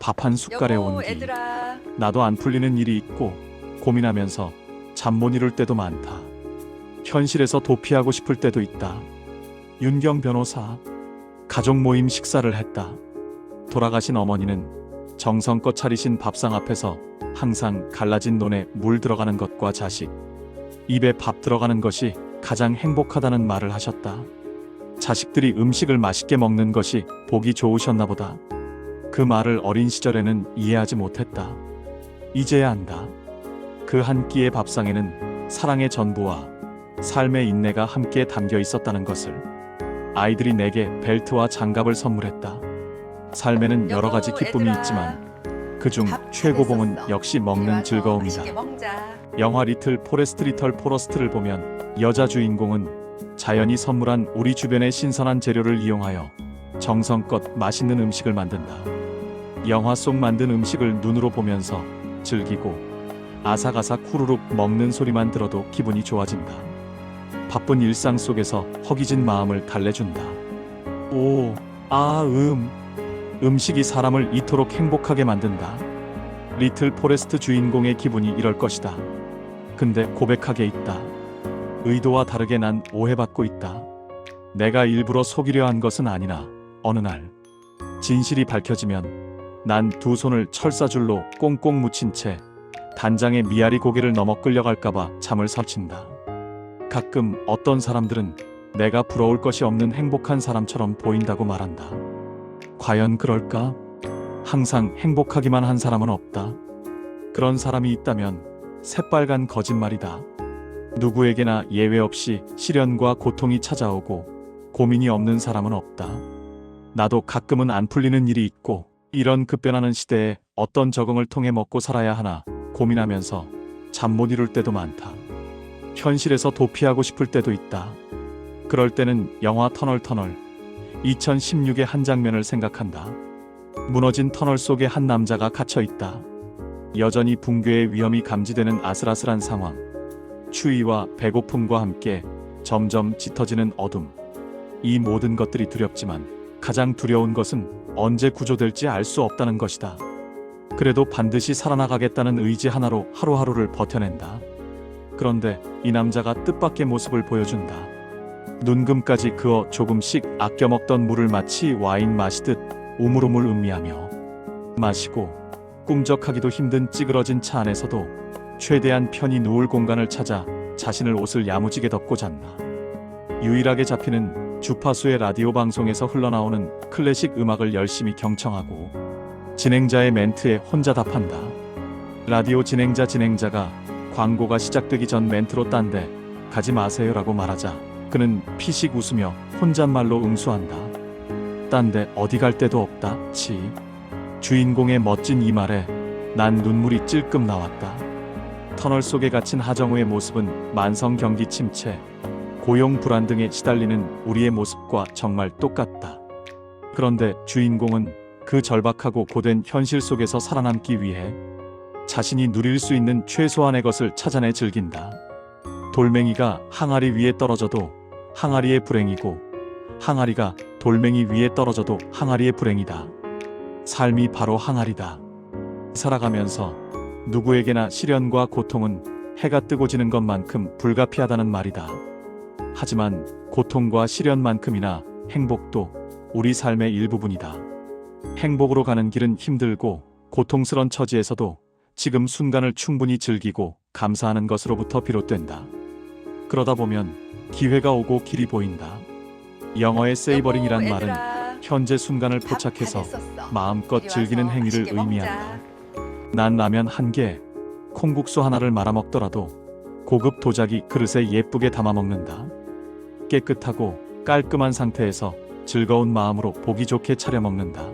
밥 한 숟갈에 여보 온기 애들아 나도 안 풀리는 일이 있고 고민하면서 잠 못 이룰 때도 많다. 현실에서 도피하고 싶을 때도 있다. 윤경 변호사 가족 모임 식사를 했다. 돌아가신 어머니는 정성껏 차리신 밥상 앞에서 항상 갈라진 논에 물 들어가는 것과 자식 입에 밥 들어가는 것이 가장 행복하다는 말을 하셨다. 자식들이 음식을 맛있게 먹는 것이 보기 좋으셨나 보다. 그 말을 어린 시절에는 이해하지 못했다. 이제야 안다. 그 한 끼의 밥상에는 사랑의 전부와 삶의 인내가 함께 담겨 있었다는 것을 아이들이 내게 벨트와 장갑을 선물했다. 삶에는 여러 가지 기쁨이. 있지만 그중 밥 최고봉은. 역시 먹는 즐거움이다. 영화 리틀 포레스트 리털 포러스트를 보면 여자 주인공은 자연이 선물한 우리 주변의 신선한 재료를 이용하여 정성껏 맛있는 음식을 만든다. 영화 속 만든 음식을 눈으로 보면서 즐기고 아삭아삭 후루룩 먹는 소리만 들어도 기분이 좋아진다. 바쁜 일상 속에서 허기진 마음을 달래준다. 오, 아, 음. 음식이 사람을 이토록 행복하게 만든다. 리틀 포레스트 주인공의 기분이 이럴 것이다. 근데 고백하게 있다. 의도와 다르게 난 오해받고 있다. 내가 일부러 속이려 한 것은 아니나 어느 날 진실이 밝혀지면 난 두 손을 철사줄로 꽁꽁 묻힌 채 단장의 미아리 고개를 넘어 끌려갈까봐 잠을 설친다. 가끔 어떤 사람들은 내가 부러울 것이 없는 행복한 사람처럼 보인다고 말한다. 과연 그럴까? 항상 행복하기만 한 사람은 없다. 그런 사람이 있다면 새빨간 거짓말이다. 누구에게나 예외 없이 시련과 고통이 찾아오고 고민이 없는 사람은 없다. 나도 가끔은 안 풀리는 일이 있고 이런 급변하는 시대에 어떤 적응을 통해 먹고 살아야 하나 고민하면서 잠 못 이룰 때도 많다. 현실에서 도피하고 싶을 때도 있다. 그럴 때는 영화 터널 터널 2016의 한 장면을 생각한다. 무너진 터널 속에 한 남자가 갇혀 있다. 여전히 붕괴의 위험이 감지되는 아슬아슬한 상황. 추위와 배고픔과 함께 점점 짙어지는 어둠. 이 모든 것들이 두렵지만 가장 두려운 것은 언제 구조될지 알 수 없다는 것이다. 그래도 반드시 살아나가겠다는 의지 하나로 하루하루를 버텨낸다. 그런데 이 남자가 뜻밖의 모습을 보여준다. 눈금까지 그어 조금씩 아껴 먹던 물을 마치 와인 마시듯 우물우물 음미하며 마시고 꿈적하기도 힘든 찌그러진 차 안에서도 최대한 편히 누울 공간을 찾아 자신을 옷을 야무지게 덮고 잤나. 유일하게 잡히는 주파수의 라디오 방송에서 흘러나오는 클래식 음악을 열심히 경청하고 진행자의 멘트에 혼자 답한다. 라디오 진행자 진행자가 광고가 시작되기 전 멘트로 딴 데 가지 마세요라고 말하자 그는 피식 웃으며 혼잣말로 응수한다. 딴 데 어디 갈 데도 없다. 치. 주인공의 멋진 이 말에 난 눈물이 찔끔 나왔다. 터널 속에 갇힌 하정우의 모습은 만성 경기 침체, 고용 불안 등에 시달리는 우리의 모습과 정말 똑같다. 그런데 주인공은 그 절박하고 고된 현실 속에서 살아남기 위해 자신이 누릴 수 있는 최소한의 것을 찾아내 즐긴다. 돌멩이가 항아리 위에 떨어져도 항아리의 불행이고 항아리가 돌멩이 위에 떨어져도 항아리의 불행이다. 삶이 바로 항아리다. 살아가면서 누구에게나 시련과 고통은 해가 뜨고 지는 것만큼 불가피하다는 말이다. 하지만 고통과 시련만큼이나 행복도 우리 삶의 일부분이다. 행복으로 가는 길은 힘들고 고통스런 처지에서도 지금 순간을 충분히 즐기고 감사하는 것으로부터 비롯된다. 그러다 보면 기회가 오고 길이 보인다. 영어의 세이버링이란 말은. 현재 순간을 밥 포착해서. 마음껏 즐기는 행위를 의미한다. 난 라면 한 개, 콩국수 하나를 말아 먹더라도 고급 도자기 그릇에 예쁘게 담아 먹는다. 깨끗하고 깔끔한 상태에서 즐거운 마음으로 보기 좋게 차려 먹는다.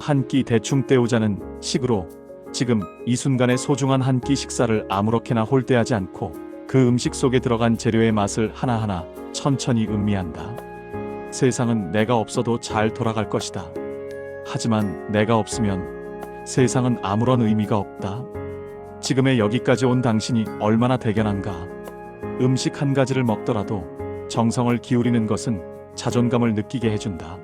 한 끼 대충 때우자는 식으로 지금 이 순간의 소중한 한 끼 식사를 아무렇게나 홀대하지 않고 그 음식 속에 들어간 재료의 맛을 하나하나 천천히 음미한다. 세상은 내가 없어도 잘 돌아갈 것이다. 하지만 내가 없으면 세상은 아무런 의미가 없다. 지금의 여기까지 온 당신이 얼마나 대견한가. 음식 한 가지를 먹더라도 정성을 기울이는 것은 자존감을 느끼게 해준다.